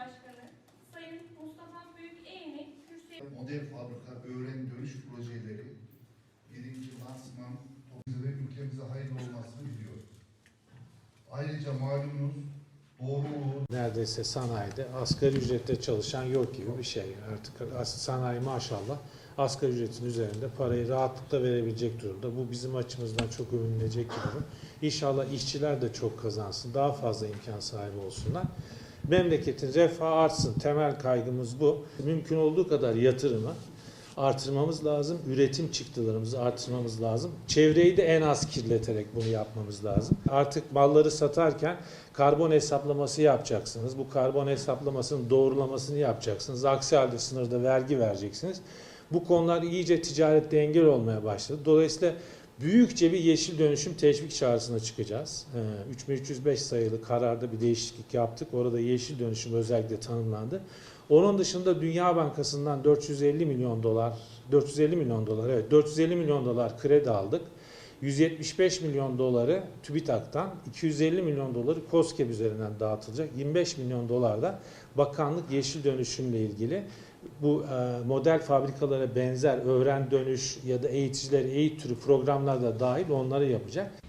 Cumhurbaşkanı Sayın Mustafa Büyükeğen'in kürsüye Model fabrika, öğren dönüş projeleri, birinci lansman, ve ülkemize hayırlı olmasını diliyoruz. Ayrıca malumunuz doğruluğu, neredeyse sanayide asgari ücretle çalışan yok gibi bir şey. Artık sanayi maşallah asgari ücretin üzerinde parayı rahatlıkla verebilecek durumda. Bu bizim açımızdan çok övünülecek bir durum. İnşallah işçiler de çok kazansın, daha fazla imkan sahibi olsunlar. Memleketin refahı artsın. Temel kaygımız bu. Mümkün olduğu kadar yatırımı artırmamız lazım. Üretim çıktılarımızı artırmamız lazım. Çevreyi de en az kirleterek bunu yapmamız lazım. Artık malları satarken karbon hesaplaması yapacaksınız. Bu karbon hesaplamasının doğrulamasını yapacaksınız. Aksi halde sınırda vergi vereceksiniz. Bu konular iyice ticarette engel olmaya başladı. Dolayısıyla büyükçe bir yeşil dönüşüm teşvik çağrısına çıkacağız. Ee, 3305 sayılı kararda bir değişiklik yaptık. Orada yeşil dönüşüm özellikle tanımlandı. Onun dışında Dünya Bankası'ndan 450 milyon dolar, 450 milyon dolar, evet 450 milyon dolar kredi aldık. 175 milyon doları TÜBİTAK'tan, 250 milyon doları KOSGEB üzerinden dağıtılacak. 25 milyon dolar da bakanlık yeşil dönüşümle ilgili bu e, model fabrikalara benzer öğren dönüş ya da eğiticiler eğit türü programlar da dahil onları yapacak.